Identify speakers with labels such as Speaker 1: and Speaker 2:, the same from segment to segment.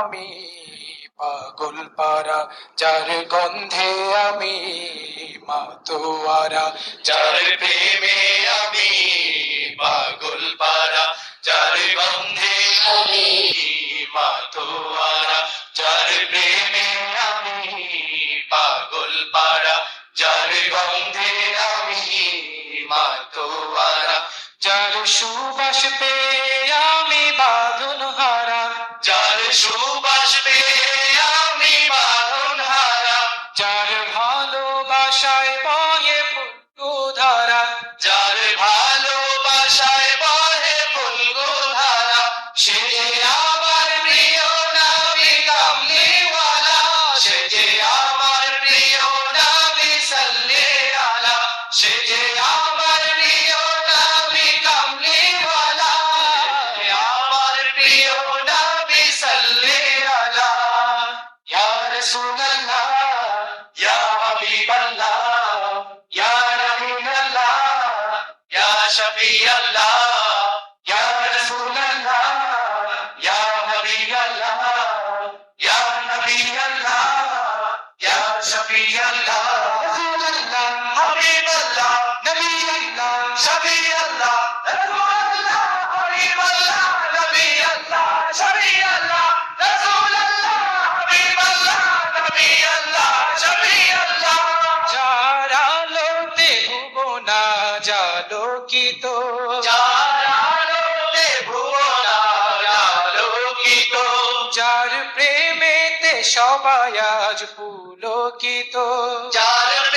Speaker 1: আমি পাগল পারা যার গন্ধে আমি মাতোয়ারা,
Speaker 2: যার প্রেমে আমি পাগল পারা যার গন্ধে আমি মাতোয়ারা, যার প্রেমে আমি পাগল পারা যার গন্ধে আমি মাতোয়ারা,
Speaker 1: যার সুবাস পেয়ে
Speaker 2: নবী আল্লাহ ইয়া রাসূল আল্লাহ ইয়া নবী আল্লাহ ইয়া নবী আল্লাহ ইয়া
Speaker 1: শফি আল্লাহ রাসূল আল্লাহ
Speaker 2: হাবিব আল্লাহ নবী আল্লাহ
Speaker 1: শফি আল্লাহ সবাই আজ পুলকিত।
Speaker 2: যার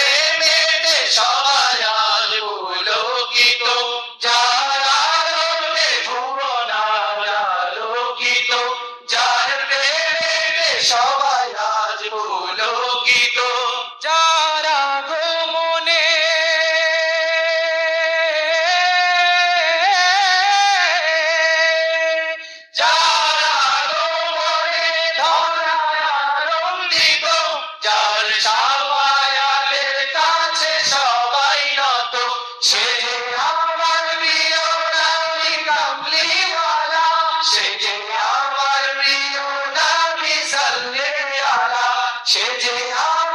Speaker 2: chết chết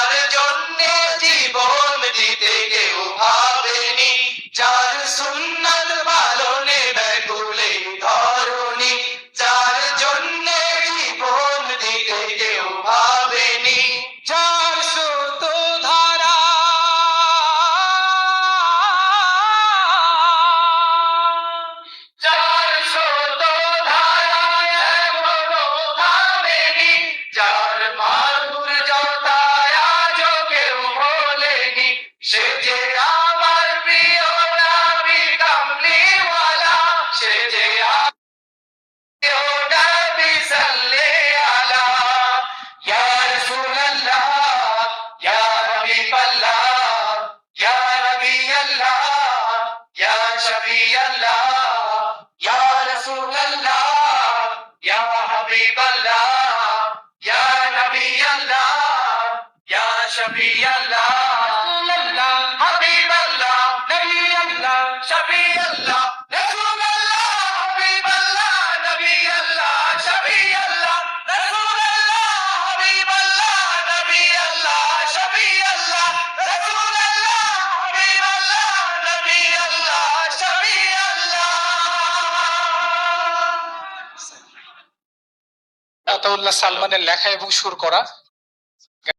Speaker 2: আমার প্রিয়
Speaker 1: আতাউল্লাহ সালমানের লেখা এবং সুর করা।